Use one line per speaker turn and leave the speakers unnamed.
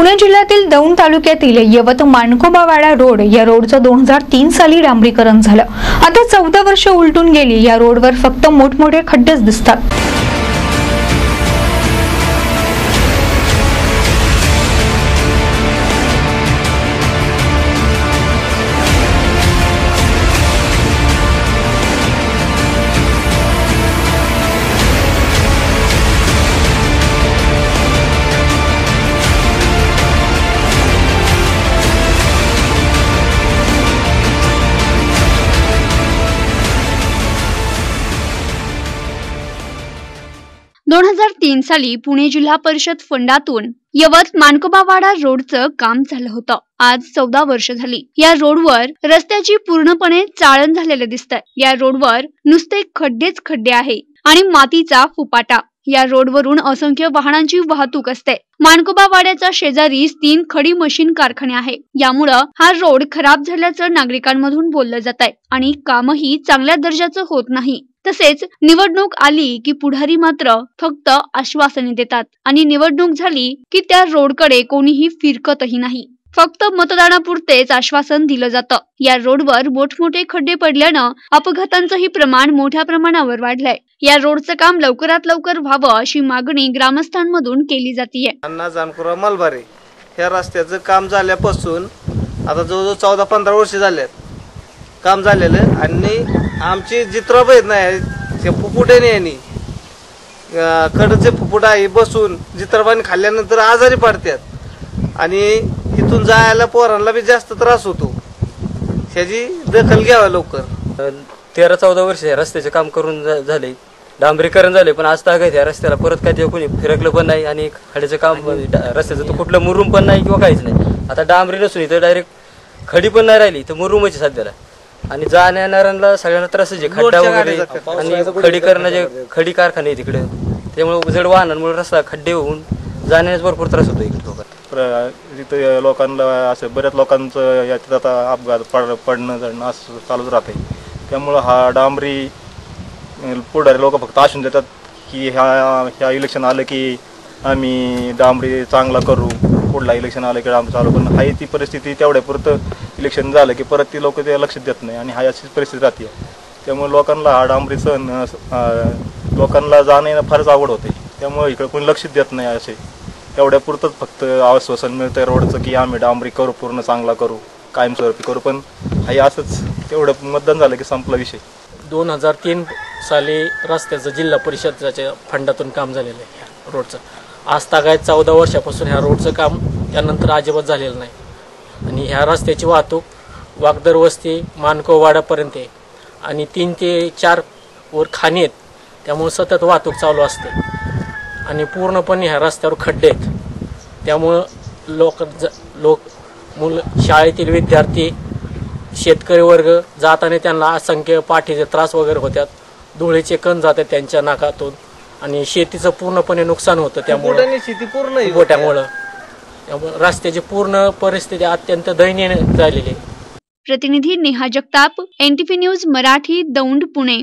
पुणे जिल्ह्यातील दौंड तालुक्यातील यवत माणकोबावाडा रोड या रोडचं दोन हजार तीन साली डांबरीकरण झालं. आता चौदा वर्ष उलटून गेली या रोडवर फक्त मोठमोठे खड्डेच दिसतात.
तीन साली पुणे जिल्हा परिषद फंडातून यवत मानकोबावाडा रोडचं काम झालं होतं. आज चौदा वर्ष झाली. या रोडवर रस्त्याची पूर्णपणे चाळण झालेलं दिसत या रोडवर नुसते खड्डेच खड्डे आहे आणि मातीचा फुपाटा. या रोडवरून असंख्य वाहनांची वाहतूक असते. मानकोबा वाड्याच्या शेजारीच तीन खडी मशीन कारखाने आहे. यामुळं हा रोड खराब झाल्याचं नागरिकांमधून बोललं जात आहे आणि कामही चांगल्या दर्जाचं होत नाही. तसेच निवडणूक आली की पुढारी मात्र फक्त आश्वासने देतात. आणि निवडणूक झाली की त्या रोडकडे कोणीही फिरकतही नाही. फक्त मतदानापुरतेच आश्वासन दिलं जातं. या रोडवर मोठमोठे खड्डे पडल्यानं अपघातांचंही प्रमाण मोठ्या प्रमाणावर वाढलंय. या रोडचं काम लवकरात लवकर व्हावं अशी मागणी ग्रामस्थांमधून केली जातीये.
अण्णा मलबारे. ह्या रस्त्याचं काम झाल्यापासून आता जवळजवळ चौदा पंधरा वर्ष झाल्यात काम झालेलं आणि आमची जित्राब आहेत नाही ते फुफुट्याने यांनी कडचे फुफुट आहे बसून जित्राबाने खाल्ल्यानंतर आजारी पडतात. आणि इथून जायला पोरांना बी जास्त त्रास होतो. ह्याची दखल घ्यावा लवकर.
तेरा चौदा वर्ष रस्त्याचे काम करून झाले. डांबरीकरण झाले पण आज तागायत या रस्त्याला. परत काय ते कोणी फिरकलं पण नाही आणि खडीचं काम रस्त्याचं तर कुठलं मुरुम पण नाही किंवा काहीच नाही. आता डांबरी नसून इथं डायरेक्ट खडी पण नाही राहिली तर मुरुमच सध्याला. आणि जाण्या येणाऱ्यांना सगळ्यांना त्रासच आहे खड्डा वगैरे. आणि खडी करण्याचे खडी कारखाने आहे तिकडे त्यामुळे जड वाहनांमुळे रस्ता खड्डे होऊन जाण्यास भरपूर त्रास होतो इकडे लोकांना.
प्र तिथं लोकांना असं बऱ्याच लोकांचं याच्यात आता अपघात पड पडणं जडणं असं चालूच राहते त्यामुळं हा डांबरी अं, पुढारी लोक फक्त आशून देतात की ह्या ह्या इलेक्शन आलं की आम्ही डांबरी चांगला करू. पुढला इलेक्शन आलं की आमचं चालू. पण हाय ती परिस्थिती तेवढ्या पुरतं इलेक्शन झालं की परत ती लोक ते लक्ष देत नाही आणि हाय अशीच परिस्थिती राहते. त्यामुळे लोकांना हा डांबरी सण लोकांना जाणं फारच आवड होते त्यामुळे इकडे कोणी लक्ष देत नाही असे. एवढ्या पुरतंच फक्त आश्वासन मिळतं रोडचं की आम्ही डांबरी करू पूर्ण चांगला करू कायमस्वरूपी करू. पण हे असंच तेवढं मतदान झालं की संपला विषय.
दोन हजार तीन साली रस्त्याचं जिल्हा परिषदाच्या फंडातून काम झालेलं आहे रोडचं. आज तागायत चौदा वर्षापासून ह्या रोडचं काम त्यानंतर अजिबात झालेलं नाही. आणि ह्या रस्त्याची वाहतूक वागदर वस्ती मानकोवाडापर्यंत आहे. आणि तीन ते चार वर खाणी आहेत. त्यामुळे सतत वाहतूक चालू असते. आणि पूर्णपणे ह्या रस्त्यावर खड्डे आहेत. त्यामुळं लोक ज लोक मुलं शाळेतील विद्यार्थी शेतकरी वर्ग जाताना त्यांना असंख्य पाठीचे त्रास वगैरे होतात. धुळेचे कण जातात त्यांच्या नाकातून. आणि शेतीचं पूर्णपणे नुकसान होतं त्यामुळे.
शेती पूर्ण.
गोट्यामुळं त्यामुळे रस्त्याची पूर्ण परिस्थिती अत्यंत दयनीय झालेली आहे.
प्रतिनिधी नेहा जगताप एनटीपी न्यूज मराठी दौंड पुणे.